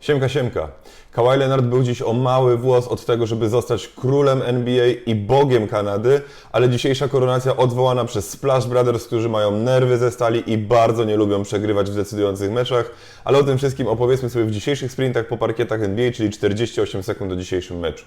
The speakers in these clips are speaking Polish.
Siemka, siemka. Kawhi Leonard był dziś o mały włos od tego, żeby zostać królem NBA i bogiem Kanady, ale dzisiejsza koronacja odwołana przez Splash Brothers, którzy mają nerwy ze stali i bardzo nie lubią przegrywać w decydujących meczach, ale o tym wszystkim opowiedzmy sobie w dzisiejszych sprintach po parkietach NBA, czyli 48 sekund do dzisiejszym meczu.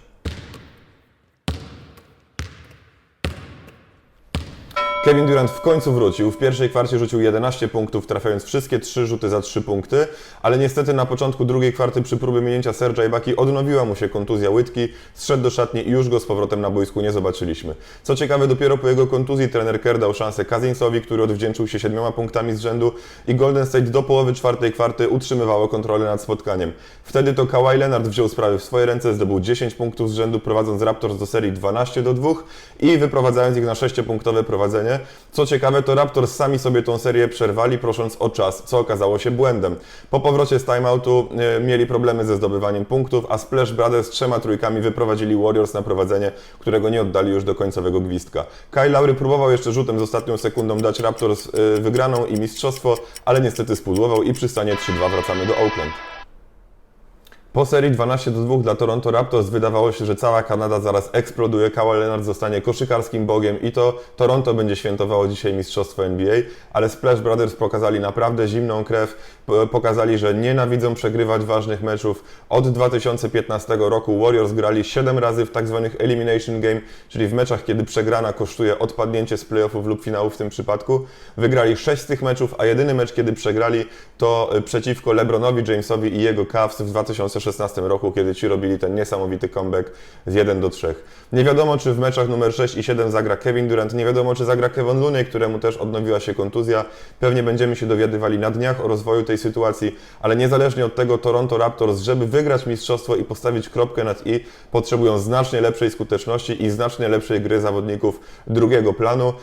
Kevin Durant w końcu wrócił. W pierwszej kwarcie rzucił 11 punktów, trafiając wszystkie trzy rzuty za 3 punkty, ale niestety na początku drugiej kwarty przy próbie minięcia Serge'a Ibaki odnowiła mu się kontuzja łydki, zszedł do szatni i już go z powrotem na boisku nie zobaczyliśmy. Co ciekawe, dopiero po jego kontuzji trener Kerr dał szansę Kazinsowi, który odwdzięczył się siedmioma punktami z rzędu i Golden State do połowy czwartej kwarty utrzymywało kontrolę nad spotkaniem. Wtedy to Kawhi Leonard wziął sprawy w swoje ręce, zdobył 10 punktów z rzędu, prowadząc Raptors do serii 12 do 2 i wyprowadzając ich na 6-punktowe prowadzenie. Co ciekawe, to Raptors sami sobie tą serię przerwali, prosząc o czas, co okazało się błędem. Po powrocie z timeoutu e, mieli problemy ze zdobywaniem punktów, a Splash Brothers trzema trójkami wyprowadzili Warriors na prowadzenie, którego nie oddali już do końcowego gwizdka. Kyle Lowry próbował jeszcze rzutem z ostatnią sekundą dać Raptors e, wygraną i mistrzostwo, ale niestety spudłował i przy stanie 3-2 wracamy do Oakland. Po serii 12 do 2 dla Toronto Raptors wydawało się, że cała Kanada zaraz eksploduje. Kawhi Leonard zostanie koszykarskim bogiem i to Toronto będzie świętowało dzisiaj mistrzostwo NBA, ale Splash Brothers pokazali naprawdę zimną krew, pokazali, że nienawidzą przegrywać ważnych meczów. Od 2015 roku Warriors grali 7 razy w tak zwanych Elimination Game, czyli w meczach, kiedy przegrana kosztuje odpadnięcie z playoffów lub finału w tym przypadku. Wygrali 6 z tych meczów, a jedyny mecz, kiedy przegrali, to y, przeciwko LeBronowi Jamesowi i jego Cavs w 2016 roku, kiedy ci robili ten niesamowity comeback z 1 do 3. Nie wiadomo, czy w meczach numer 6 i 7 zagra Kevin Durant, nie wiadomo, czy zagra Kevin Looney, któremu też odnowiła się kontuzja. Pewnie będziemy się dowiadywali na dniach o rozwoju tej sytuacji, ale niezależnie od tego Toronto Raptors, żeby wygrać mistrzostwo i postawić kropkę nad i, potrzebują znacznie lepszej skuteczności i znacznie lepszej gry zawodników drugiego planu.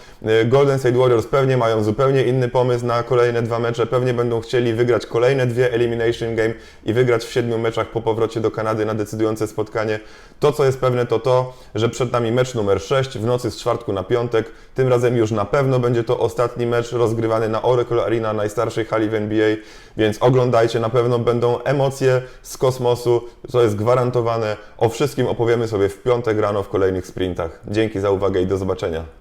Y, Golden State Warriors pewnie mają zupełnie inny pomysł na kolejne dwa mecze, pewnie będą chcieli wygrać kolejne dwie Elimination Game i wygrać w siedmiu meczach po powrocie do Kanady na decydujące spotkanie. To, co jest pewne, to to, że przed nami mecz numer 6 w nocy z czwartku na piątek. Tym razem już na pewno będzie to ostatni mecz rozgrywany na Oracle Arena, najstarszej hali w NBA, więc oglądajcie, na pewno będą emocje z kosmosu, to jest gwarantowane. O wszystkim opowiemy sobie w piątek rano w kolejnych sprintach. Dzięki za uwagę i do zobaczenia.